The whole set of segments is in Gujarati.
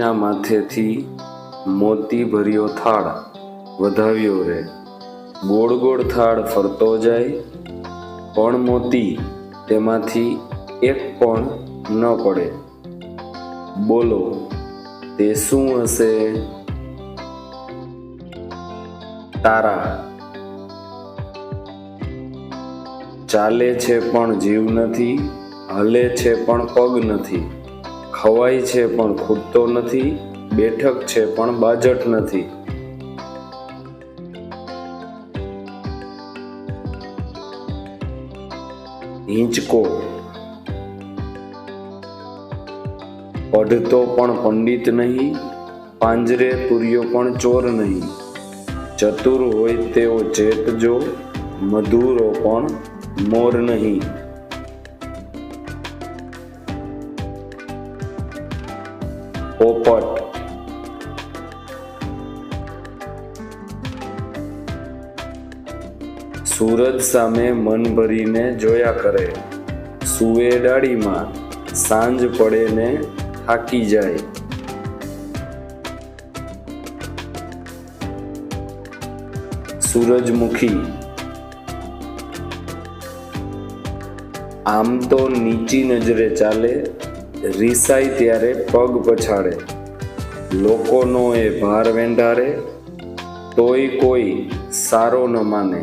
રાણીના માથેથી મોતી ભર્યો થાળ વધાવ્યો રે. ગોળ ગોળ થાળ ફરતો જાય, પણ મોતી તેમાંથી એક પણ ન પડે. બોલો, તે શું હશે? તારા. ચાલે છે પણ જીવ નથી, હલે છે પણ પગ નથી. ખવાય છે પણ ખૂટતો નથી, બેઠક છે પણ બાજટ નથી. હિંચકો. પઢતો પણ પંડિત નહીં, પાંજરે પૂર્યો પણ ચોર નહીં. ચતુર હોય તેવો ચેતજો, મધુરો પણ મોર નહીં. પોપટ. સૂરજ સામે મન ભરીને જોયા કરે. સુવે ડાળીમાં સાંજ પડે ને થાકી જાય. સૂરજમુખી. આમ તો નીચી નજરે ચાલે રીસાય ત્યારે પગ પછાડે. લોકોનો એ ભાર વેંઢારે, તોય કોઈ સારો ન માને.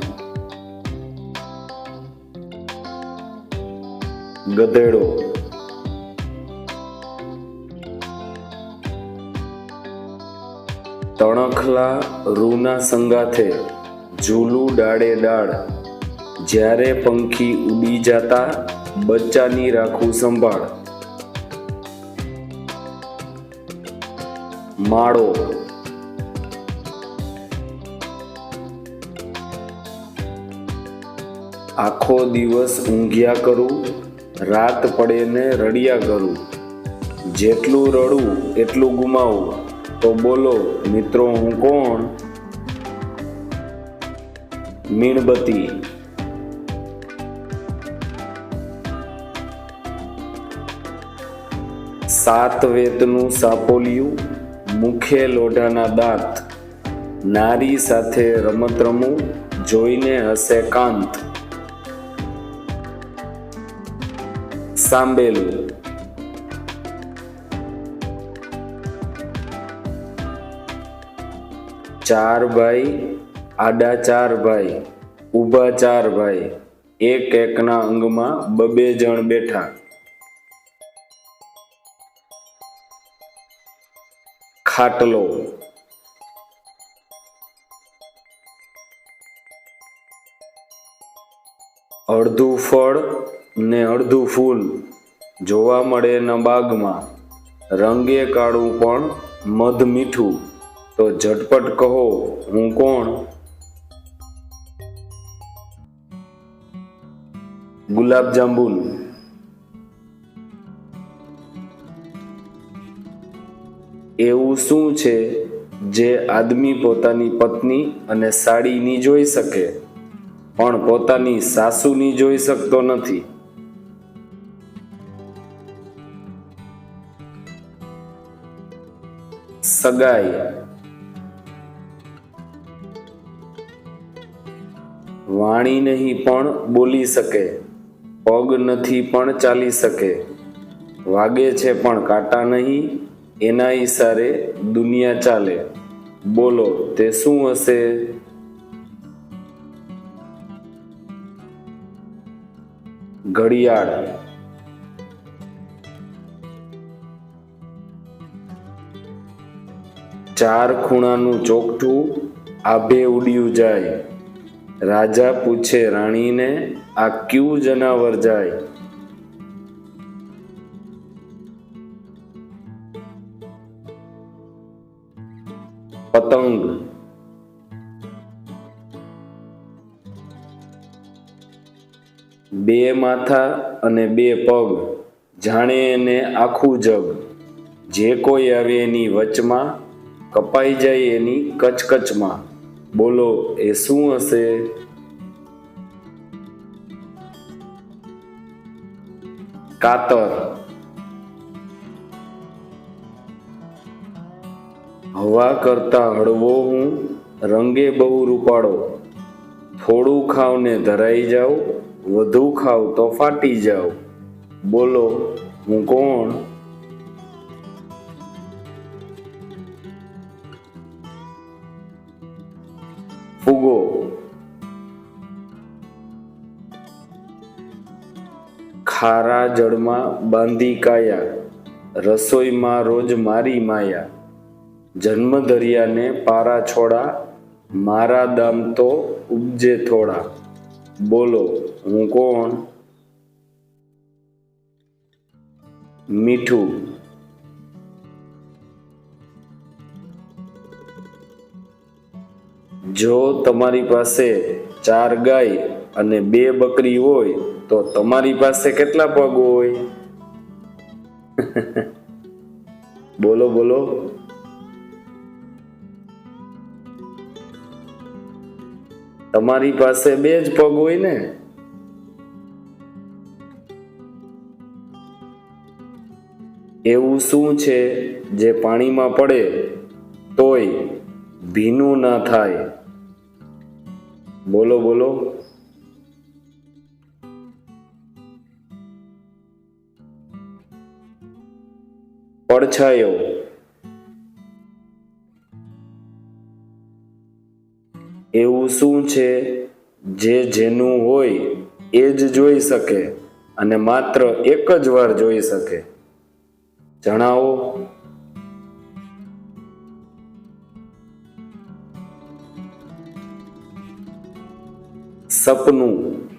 ગધેડો. તણખલા રૂના સંગાથે ઝૂલું ડાળે ડાળ. જ્યારે પંખી ઉડી જાતા બચ્ચાની રાખું સંભાળ. માળો. આખો દિવસ ઊંઘ્યા કરું, રાત પડે ને રડ્યા કરું. જેટલું રડું, એટલું ગુમાવું. તો બોલો, મિત્રો, હું કોણ? મીણબત્તી. સાત વેતનું સાપોલિયું મુખે લોઢાના દાંત. નારી સાથે રમત રમું, જોઈને હશે કાંત. સાંબેલું ચાર ભાઈ, આડા ચાર ભાઈ, ઊભા ચાર ભાઈ, એક એકના અંગમાં બબે જણ બેઠા. ખાટલો. અડધું ફળ ને અડધું ફૂલ જોવા મળે ન બાગમાં. રંગે કાળું પણ મધ મીઠું. તો ઝટપટ કહો, હું કોણ? ગુલાબ એવું શું છે જે આદમી પોતાની પત્ની અને સાડીની જોઈ શકે? પણ પોતાની સાસુની જોઈ શકતો નથી. સગાઈ. વાણી નહીં પણ બોલી શકે. પગ નથી પણ ચાલી શકે. વાગે છે પણ કાંટા નહીં એના ઈશારે દુનિયા ચાલે. બોલો, તે શું હશે? ઘડિયાળ. ચાર ખૂણાનું ચોકઠું આભે ઉડ્યું જાય. રાજા પૂછે, રાણીને આ ક્યું જનાવર જાય? પતંગ. બે માથા અને બે પગ. જાણે એને આખું જગ. જે કોઈ આવે એની વચમાં, કપાઈ જાય એની કચકચમાં. બોલો, એ શું હશે? કાતર. હવા કરતા હળવો હું, રંગે બહુ રૂપાળો. થોડું ખાવ ને ધરાઈ જાવ વધુ ખાવ તો ફાટી જાવ બોલો, હું કોણ? ફુગો. ખારા જળમાં બાંધી કાયા, રસોઈમાં રોજ મારી માયા. જન્મ દરિયાને પારા છોડા, મારા દામ તો ઉપજે થોડા. બોલો, હું કોણ? મીઠું. જો તમારી પાસે ચાર ગાય અને બે બકરી હોય, તો તમારી પાસે કેટલા પગ હોય? બોલો બોલો. તમારી પાસે બે જ પગ હોય ને? એવું શું છે જે પાણીમાં પડે તોય ભીનું ના થાય? બોલો બોલો. પડછાયો. શું છે? જે જેનું હોય એ જ જોઈ શકે અને માત્ર એક જ વાર જોઈ શકે. જણાવો. સપનું.